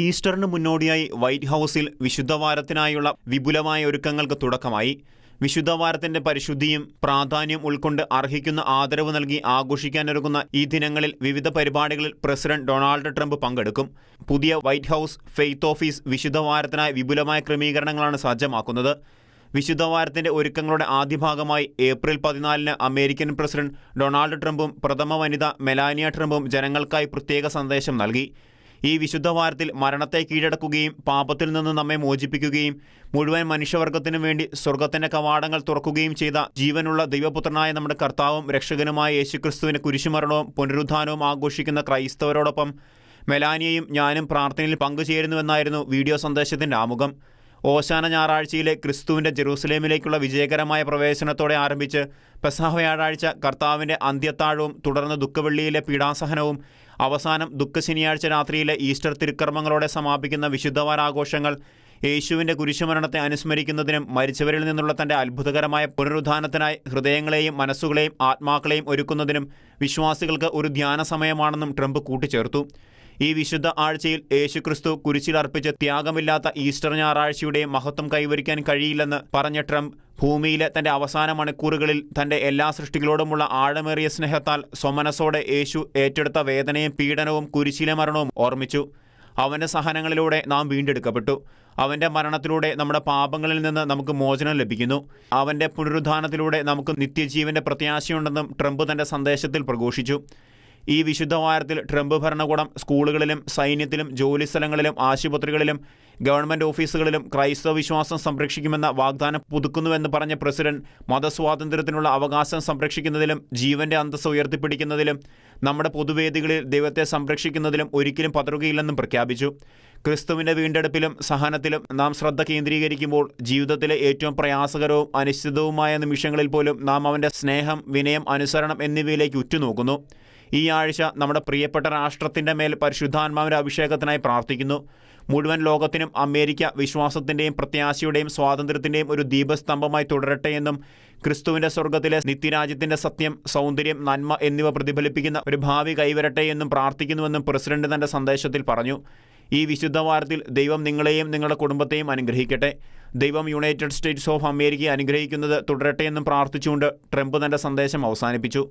ഈസ്റ്ററിന് മുന്നോടിയായി വൈറ്റ് ഹൗസിൽ വിശുദ്ധവാരത്തിനായുള്ള വിപുലമായ ഒരുക്കങ്ങൾക്ക് തുടക്കമായി. വിശുദ്ധവാരത്തിന്റെ പരിശുദ്ധിയും പ്രാധാന്യം ഉൾക്കൊണ്ട് അർഹിക്കുന്ന ആദരവ് നൽകി ആഘോഷിക്കാനൊരുങ്ങുന്ന ഈ ദിനങ്ങളിൽ വിവിധ പരിപാടികളിൽ പ്രസിഡന്റ് ഡൊണാൾഡ് ട്രംപ് പങ്കെടുക്കും. പുതിയ വൈറ്റ് ഹൗസ് ഫെയ്ത്ത് ഓഫീസ് വിശുദ്ധവാരത്തിനായി വിപുലമായ ക്രമീകരണങ്ങളാണ് സജ്ജമാക്കുന്നത്. വിശുദ്ധവാരത്തിന്റെ ഒരുക്കങ്ങളുടെ ആദ്യ ഭാഗമായി ഏപ്രിൽ പതിനാലിന് അമേരിക്കൻ പ്രസിഡന്റ് ഡൊണാൾഡ് ട്രംപും പ്രഥമ വനിത മെലാനിയ ട്രംപും ജനങ്ങൾക്കായി പ്രത്യേക സന്ദേശം നൽകി. ഈ വിശുദ്ധവാരത്തിൽ മരണത്തെ കീഴടക്കുകയും പാപത്തിൽ നിന്ന് നമ്മെ മോചിപ്പിക്കുകയും മുഴുവൻ മനുഷ്യവർഗത്തിനു വേണ്ടി സ്വർഗത്തിന്റെ കവാടങ്ങൾ തുറക്കുകയും ചെയ്ത ജീവനുള്ള ദൈവപുത്രനായ നമ്മുടെ കർത്താവും രക്ഷകനുമായ യേശുക്രിസ്തുവിന്റെ കുരിശുമരണവും പുനരുദ്ധാനവും ആഘോഷിക്കുന്ന ക്രൈസ്തവരോടൊപ്പം മെലാനിയയും ഞാനും പ്രാർത്ഥനയിൽ പങ്കുചേരുന്നുവെന്നായിരുന്നു വീഡിയോ സന്ദേശത്തിന്റെ ആമുഖം. ഓശാന ഞായറാഴ്ചയിലെ ക്രിസ്തുവിന്റെ ജെറൂസലേമിലേക്കുള്ള വിജയകരമായ പ്രവേശനത്തോടെ ആരംഭിച്ച് പെസഹ വ്യാഴാഴ്ച കർത്താവിന്റെ അന്ത്യത്താഴവും തുടർന്ന് ദുഃഖവെള്ളിയിലെ പീഡാസഹനവും അവസാനം ദുഃഖശനിയാഴ്ച രാത്രിയിലെ ഈസ്റ്റർ തിരുക്കർമ്മങ്ങളോടെ സമാപിക്കുന്ന വിശുദ്ധവാരാഘോഷങ്ങൾ യേശുവിന്റെ കുരിശുമരണത്തെ അനുസ്മരിക്കുന്നതിനും മരിച്ചവരിൽ നിന്നുള്ള തന്റെ അത്ഭുതകരമായ പുനരുദ്ധാനത്തിനായി ഹൃദയങ്ങളെയും മനസ്സുകളെയും ആത്മാക്കളെയും ഒരുക്കുന്നതിനും വിശ്വാസികൾക്ക് ഒരു ധ്യാന സമയമാണെന്നും ട്രംപ് കൂട്ടിച്ചേർത്തു. ഈ വിശുദ്ധ ആഴ്ചയിൽ യേശുക്രിസ്തു കുരിശിൽ അർപ്പിച്ച ത്യാഗമില്ലാത്ത ഈസ്റ്റർ ഞായറാഴ്ചയുടെ മഹത്വം കൈവരിക്കാൻ കഴിയില്ലെന്ന് പറഞ്ഞ ട്രംപ് ഭൂമിയിലെ തന്റെ അവസാന മണിക്കൂറുകളിൽ തന്റെ എല്ലാ സൃഷ്ടികളോടുമുള്ള ആഴമേറിയ സ്നേഹത്താൽ സ്വമനസോടെ യേശു ഏറ്റെടുത്ത വേദനയും പീഡനവും കുരിശിലെ മരണവും ഓർമ്മിച്ചു. അവന്റെ സഹനങ്ങളിലൂടെ നാം വീണ്ടെടുക്കപ്പെട്ടു. അവന്റെ മരണത്തിലൂടെ നമ്മുടെ പാപങ്ങളിൽ നിന്ന് നമുക്ക് മോചനം ലഭിക്കുന്നു. അവന്റെ പുനരുദ്ധാനത്തിലൂടെ നമുക്ക് നിത്യജീവന്റെ പ്രത്യാശയുണ്ടെന്നും ട്രംപ് തന്റെ സന്ദേശത്തിൽ പ്രഘോഷിച്ചു. ഈ വിശുദ്ധവാരത്തിൽ ട്രംപ് ഭരണകൂടം സ്കൂളുകളിലും സൈന്യത്തിലും ജോലിസ്ഥലങ്ങളിലും ആശുപത്രികളിലും ഗവൺമെന്റ് ഓഫീസുകളിലും ക്രൈസ്തവ വിശ്വാസം സംരക്ഷിക്കുമെന്ന വാഗ്ദാനം പുതുക്കുന്നുവെന്ന് പറഞ്ഞ പ്രസിഡന്റ് മതസ്വാതന്ത്ര്യത്തിനുള്ള അവകാശം സംരക്ഷിക്കുന്നതിലും ജീവന്റെ അന്തസ് ഉയർത്തിപ്പിടിക്കുന്നതിലും നമ്മുടെ പൊതുവേദികളിൽ ദൈവത്തെ സംരക്ഷിക്കുന്നതിലും ഒരിക്കലും പതറുകയില്ലെന്നും പ്രഖ്യാപിച്ചു. ക്രിസ്തുവിന്റെ വീണ്ടെടുപ്പിലും സഹനത്തിലും നാം ശ്രദ്ധ കേന്ദ്രീകരിക്കുമ്പോൾ ജീവിതത്തിലെ ഏറ്റവും പ്രയാസകരവും അനിശ്ചിതവുമായ നിമിഷങ്ങളിൽ പോലും നാം അവന്റെ സ്നേഹം വിനയം അനുസരണം എന്നിവയിലേക്ക് ഉറ്റുനോക്കുന്നു. ഈ ആഴ്ച നമ്മുടെ പ്രിയപ്പെട്ട രാഷ്ട്രത്തിന്റെ മേൽ പരിശുദ്ധാത്മാവിന്റെ അഭിഷേകത്തിനായി പ്രാർത്ഥിക്കുന്നു. മുഴുവൻ ലോകത്തിനും അമേരിക്ക വിശ്വാസത്തിന്റെയും പ്രത്യാശയുടെയും സ്വാതന്ത്ര്യത്തിന്റെയും ഒരു ദീപസ്തംഭമായി തുടരട്ടെ എന്നും ക്രിസ്തുവിന്റെ സ്വർഗത്തിലെ നിത്യരാജ്യത്തിന്റെ സത്യം സൗന്ദര്യം നന്മ എന്നിവ പ്രതിഫലിപ്പിക്കുന്ന ഒരു ഭാവി കൈവരട്ടെ എന്നും പ്രാർത്ഥിക്കുന്നുവെന്നും പ്രസിഡന്റ് തന്റെ സന്ദേശത്തിൽ പറഞ്ഞു. ഈ വിശുദ്ധ വാരത്തിൽ ദൈവം നിങ്ങളെയും നിങ്ങളുടെ കുടുംബത്തെയും അനുഗ്രഹിക്കട്ടെ. ദൈവം യുണൈറ്റഡ് സ്റ്റേറ്റ്സ് ഓഫ് അമേരിക്കയെ അനുഗ്രഹിക്കുന്നത് തുടരട്ടെ എന്നും പ്രാർത്ഥിച്ചുകൊണ്ട് ട്രംപ് തന്റെ സന്ദേശം അവസാനിപ്പിച്ചു.